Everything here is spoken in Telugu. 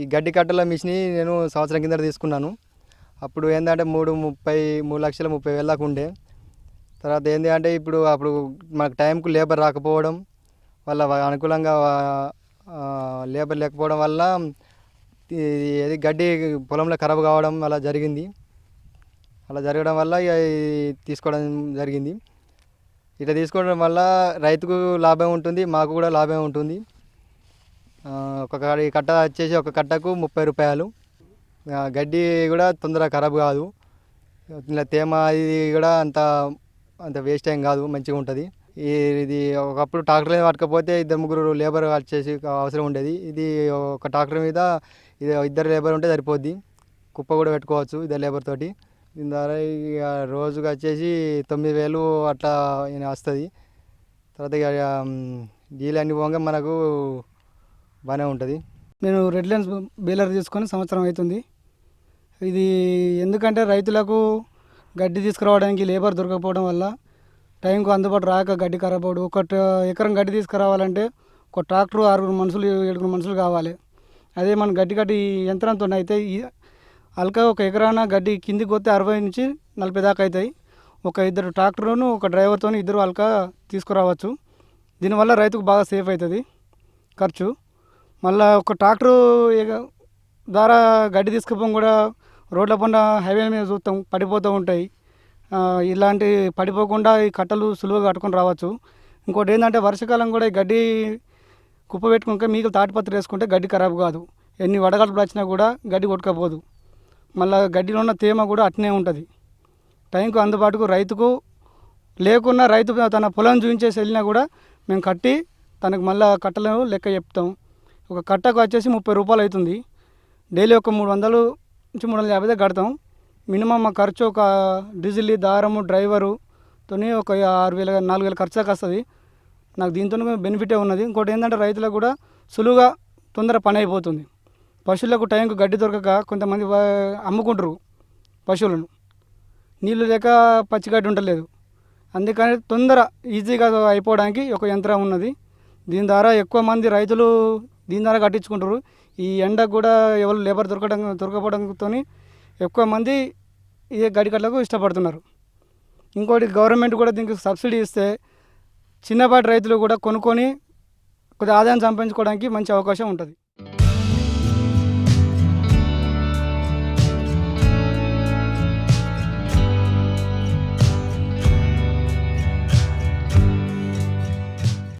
ఈ గడ్డి కట్టల మిషన్ నేను సంవత్సరం కింద తీసుకున్నాను. అప్పుడు ఏంటంటే మూడు ముప్పై మూడు లక్షల ముప్పై వేల దాకా ఉండే. తర్వాత ఏంటి అంటే ఇప్పుడు అప్పుడు మనకు టైంకు లేబర్ రాకపోవడం వల్ల అనుకూలంగా లేబర్ లేకపోవడం వల్ల ఇది ఏది గడ్డి పొలంలో ఖరాబ్ కావడం అలా జరిగింది. అలా జరగడం వల్ల ఇక తీసుకోవడం జరిగింది. ఇట్లా తీసుకోవడం వల్ల రైతుకు లాభం ఉంటుంది మాకు కూడా లాభం ఉంటుంది. ఒక కట్ట వచ్చేసి ఒక కట్టకు ముప్పై రూపాయలు. గడ్డి కూడా తొందరగా ఖరాబ్ కాదు. ఇలా తేమ ఇది కూడా అంత అంత వేస్ట్ ఏం కాదు మంచిగా ఉంటుంది. ఈ ఇది ఒకప్పుడు ట్రాక్టర్ మీద ఇద్దరు ముగ్గురు లేబర్ వచ్చేసి అవసరం ఉండేది. ఇది ఒక ట్రాక్టర్ మీద ఇది ఇద్దరు లేబర్ ఉంటే సరిపోద్ది. కుప్ప కూడా పెట్టుకోవచ్చు ఇద్దరు లేబర్ తోటి. దీని ద్వారా ఇక రోజుకి వచ్చేసి తొమ్మిది వేలు అట్లా వస్తుంది. తర్వాత ఇక డీల్ అన్ని పోగా మనకు బాగానే ఉంటుంది. నేను రెడ్ లైన్స్ బేలర్ తీసుకొని సంవత్సరం అవుతుంది. ఇది ఎందుకంటే రైతులకు గడ్డి తీసుకురావడానికి లేబర్ దొరకకపోవడం వల్ల టైంకు అందుబాటు రాక గడ్డి కరబోడు ఒక ఎకరం గడ్డి తీసుకురావాలంటే ఒక ట్రాక్టర్ ఆరుగురు మనుషులు ఏడుగురు మనుషులు కావాలి. అదే మన గడ్డి గడ్డి యంత్రంతో అయితే అల్కా ఒక ఎకరాన గడ్డి కిందికి పోతే అరవై నుంచి నలభై దాకా అవుతాయి. ఒక ఇద్దరు ట్రాక్టర్ను ఒక డ్రైవర్తో ఇద్దరు అల్కా తీసుకురావచ్చు. దీనివల్ల రైతుకు బాగా సేఫ్ అవుతుంది ఖర్చు. మళ్ళా ఒక ట్రాక్టరు ద్వారా గడ్డి తీసుకుపోవడం కూడా రోడ్ల పండ హైవే మీద చూస్తాం పడిపోతూ ఉంటాయి. ఇలాంటి పడిపోకుండా ఈ కట్టలు సులువుగా కట్టుకొని రావచ్చు. ఇంకోటి ఏంటంటే వర్షాకాలం కూడా ఈ గడ్డి కుప్ప పెట్టుకుంటే మీకు తాటిపత్రి వేసుకుంటే గడ్డి ఖరాబ్ కాదు. ఎన్ని వడగడుపులు వచ్చినా కూడా గడ్డి కొట్టుకపోదు. మళ్ళీ గడ్డిలో ఉన్న తేమ కూడా అట్నే ఉంటుంది. టైంకు అందుబాటుకు రైతుకు లేకున్నా రైతు తన పొలం చూపించేసి వెళ్ళినా కూడా మేము కట్టి తనకు మళ్ళీ కట్టలను లెక్క చెప్తాం. ఒక కట్టకు వచ్చేసి ముప్పై రూపాయలు అవుతుంది. డైలీ ఒక మూడు వందలు నుంచి మూడు వందల యాభై దాకా కడతాం. మినిమం మా ఖర్చు ఒక డీజిల్ దారము డ్రైవరుతో ఒక ఆరు వేల నాలుగు వేల ఖర్చు దాకా వస్తుంది. నాకు దీంతో బెనిఫిటే ఉన్నది. ఇంకోటి ఏంటంటే రైతులకు కూడా సులువుగా తొందర పని అయిపోతుంది. పశువులకు టైంకు గడ్డి దొరకక కొంతమంది అమ్ముకుంటారు పశువులను. నీళ్ళు లేక పచ్చిగడ్డి ఉండలేదు. అందుకని తొందర ఈజీగా అయిపోవడానికి ఒక యంత్రం ఉన్నది. దీని ద్వారా ఎక్కువ మంది రైతులు దీని ద్వారా కట్టించుకుంటారు. ఈ ఎండకు కూడా ఎవరు లేబర్ దొరకడం దొరకపోవడంతో ఎక్కువ మంది ఈ గడికట్లకు ఇష్టపడుతున్నారు. ఇంకోటి గవర్నమెంట్ కూడా దీనికి సబ్సిడీ ఇస్తే చిన్నపాటి రైతులు కూడా కొనుక్కొని కొద్దిగా ఆదాయం సంపాదించుకోవడానికి మంచి అవకాశం ఉంటుంది.